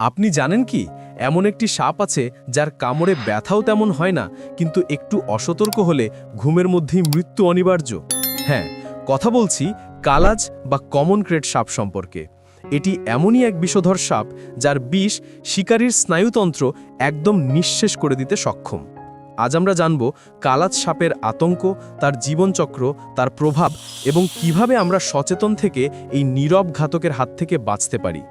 আপনি জানেন কি? এমন একটি সাপ আছে যার কামড়ে ব্যথাও তেমন হয় না, কিন্তু একটু অসতর্ক হলে ঘুমের মধ্যেই মৃত্যু অনিবার্য। হ্যাঁ কথা বলছি কালাজ বা কমন ক্রেট সাপ সম্পর্কে। এটি এমনই এক বিষধর সাপ যার বিষ শিকারীর স্নায়ুতন্ত্র একদম নিঃশেষ করে দিতে সক্ষম। আজ আমরা জানব কালাজ সাপের আতঙ্ক, তার জীবনচক্র, তার প্রভাব এবং কীভাবে আমরা সচেতন থেকে এই নীরব ঘাতকের হাত থেকে বাঁচতে পারি।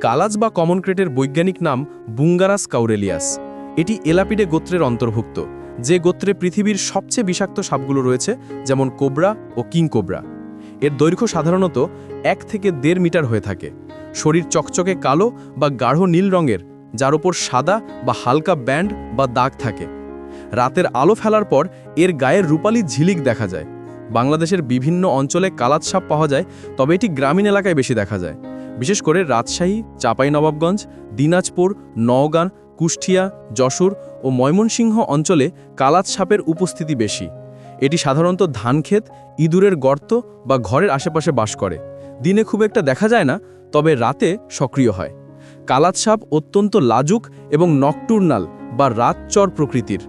কালাজ বা কমন ক্রেটের বৈজ্ঞানিক নাম বুঙ্গারাস কাউরেলিয়াস। এটি এলাপিডে গোত্রের অন্তর্ভুক্ত, যে গোত্রে পৃথিবীর সবচেয়ে বিষাক্ত সাপগুলো রয়েছে, যেমন কোবরা ও কিং কোবরা। এর দৈর্ঘ্য সাধারণত এক থেকে দেড় মিটার হয়ে থাকে। শরীর চকচকে কালো বা গাঢ় নীল রঙের, যার ওপর সাদা বা হালকা ব্যান্ড বা দাগ থাকে। রাতের আলো ফেলার পর এর গায়ের রূপালি ঝিলিক দেখা যায়। বাংলাদেশের বিভিন্ন অঞ্চলে কালাত সাপ পাওয়া যায়, তবে এটি গ্রামীণ এলাকায় বেশি দেখা যায়। বিশেষ করে রাজশাহী, চাঁপাইনবাবগঞ্জ, দিনাজপুর, নওগাঁ, কুষ্টিয়া, যশোর ও ময়মনসিংহ অঞ্চলে কালাত সাপের উপস্থিতি বেশি। এটি সাধারণত ধানক্ষেত ইঁদুরের গর্ত বা ঘরের আশেপাশে বাস করে। দিনে খুব একটা দেখা যায় না, তবে রাতে সক্রিয় হয়। কালাত সাপ অত্যন্ত লাজুক এবং নকটুর্নাল বা রাতচর প্রকৃতির।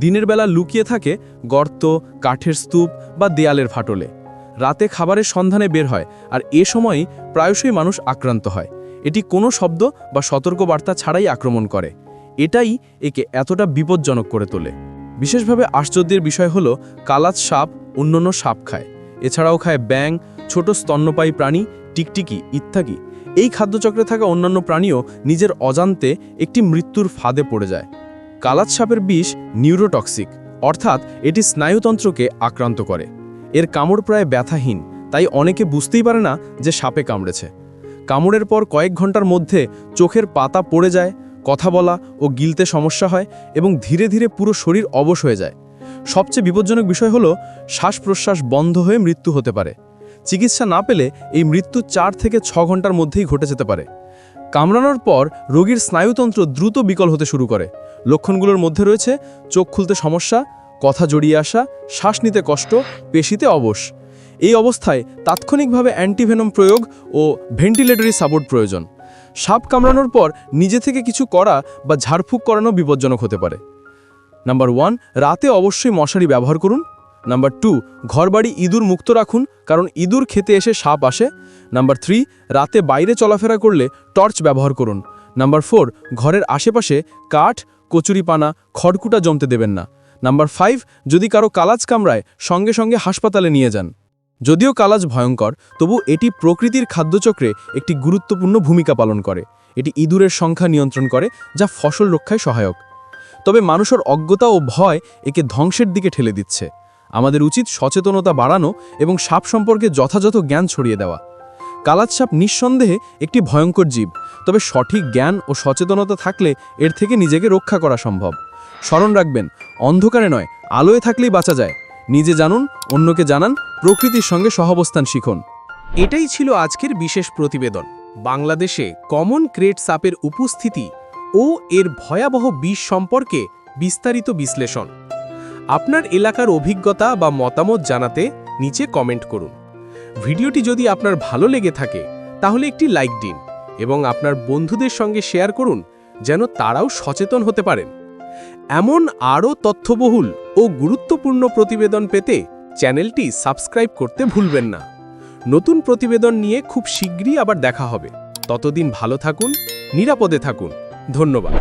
দিনের বেলা লুকিয়ে থাকে গর্ত, কাঠের স্তূপ বা দেয়ালের ফাটলে। রাতে খাবারের সন্ধানে বের হয় আর এ সময়ই প্রায়শই মানুষ আক্রান্ত হয়। এটি কোনো শব্দ বা সতর্কবার্তা ছাড়াই আক্রমণ করে। এটাই একে এতটা বিপজ্জনক করে তোলে। বিশেষভাবে আশ্চর্যের বিষয় হল কালাত সাপ অন্যান্য সাপ খায়। এছাড়াও খায় ব্যাং, ছোট স্তন্যপায়ী প্রাণী, টিকটিকি ইত্যাদি। এই খাদ্যচক্রে থাকা অন্যান্য প্রাণীও নিজের অজান্তে একটি মৃত্যুর ফাঁদে পড়ে যায়। কালাত সাপের বিষ নিউরোটক্সিক, অর্থাৎ এটি স্নায়ুতন্ত্রকে আক্রান্ত করে। এর কামড় প্রায় ব্যথাহীন, তাই অনেকে বুঝতেই পারে না যে সাপে কামড়েছে। কামড়ের পর কয়েক ঘণ্টার মধ্যে চোখের পাতা পড়ে যায়, কথা বলা ও গিলতে সমস্যা হয় এবং ধীরে ধীরে পুরো শরীর অবশ হয়ে যায়। সবচেয়ে বিপজ্জনক বিষয় হলো শ্বাস প্রশ্বাস বন্ধ হয়ে মৃত্যু হতে পারে। চিকিৎসা না পেলে এই মৃত্যু চার থেকে ছ ঘণ্টার মধ্যেই ঘটে যেতে পারে। কামড়ানোর পর রোগীর স্নায়ুতন্ত্র দ্রুত বিকল হতে শুরু করে। লক্ষণগুলোর মধ্যে রয়েছে চোখ খুলতে সমস্যা কথা জড়িয়ে আসা, শ্বাস নিতে কষ্ট, পেশিতে অবশ। এই অবস্থায় তাৎক্ষণিকভাবে অ্যান্টিভেনম প্রয়োগ ও ভেন্টিলেটরি সাপোর্ট প্রয়োজন। সাপ কামড়ানোর পর নিজে থেকে কিছু করা বা ঝাড়ফুঁক করানো বিপজ্জনক হতে পারে। নাম্বার ওয়ান, রাতে অবশ্যই মশারি ব্যবহার করুন। নাম্বার টু, ঘরবাড়ি ইঁদুর মুক্ত রাখুন, কারণ ইঁদুর খেতে এসে সাপ আসে। নাম্বার থ্রি, রাতে বাইরে চলাফেরা করলে টর্চ ব্যবহার করুন। নাম্বার ফোর, ঘরের আশেপাশে কাঠ, কচুরিপানা, খড়কুটা জমতে দেবেন না। নাম্বার ফাইভ যদি কারও কালাজ কামড়ায়, সঙ্গে সঙ্গে হাসপাতালে নিয়ে যান। যদিও কালাজ ভয়ঙ্কর, তবু এটি প্রকৃতির খাদ্যচক্রে একটি গুরুত্বপূর্ণ ভূমিকা পালন করে। এটি ইঁদুরের সংখ্যা নিয়ন্ত্রণ করে, যা ফসল রক্ষায় সহায়ক। তবে মানুষের অজ্ঞতা ও ভয় একে ধ্বংসের দিকে ঠেলে দিচ্ছে। আমাদের উচিত সচেতনতা বাড়ানো এবং সাপ সম্পর্কে যথাযথ জ্ঞান ছড়িয়ে দেওয়া। কালাত সাপ নিঃসন্দেহে একটি ভয়ঙ্কর জীব, তবে সঠিক জ্ঞান ও সচেতনতা থাকলে এর থেকে নিজেকে রক্ষা করা সম্ভব। স্মরণ রাখবেন, অন্ধকারে নয়, আলোয় থাকলেই বাঁচা যায়। নিজে জানুন, অন্যকে জানান, প্রকৃতির সঙ্গে সহাবস্থান শিখুন। এটাই ছিল আজকের বিশেষ প্রতিবেদন। বাংলাদেশে কমন ক্রেট সাপের উপস্থিতি ও এর ভয়াবহ বিষ সম্পর্কে বিস্তারিত বিশ্লেষণ। আপনার এলাকার অভিজ্ঞতা বা মতামত জানাতে নিচে কমেন্ট করুন। ভিডিওটি যদি আপনার ভালো লেগে থাকে, তাহলে একটি লাইক দিন এবং আপনার বন্ধুদের সঙ্গে শেয়ার করুন, যেন তারাও সচেতন হতে পারেন। এমন আরও তথ্যবহুল ও গুরুত্বপূর্ণ প্রতিবেদন পেতে চ্যানেলটি সাবস্ক্রাইব করতে ভুলবেন না। নতুন প্রতিবেদন নিয়ে খুব শীঘ্রই আবার দেখা হবে। ততদিন ভালো থাকুন, নিরাপদে থাকুন। ধন্যবাদ।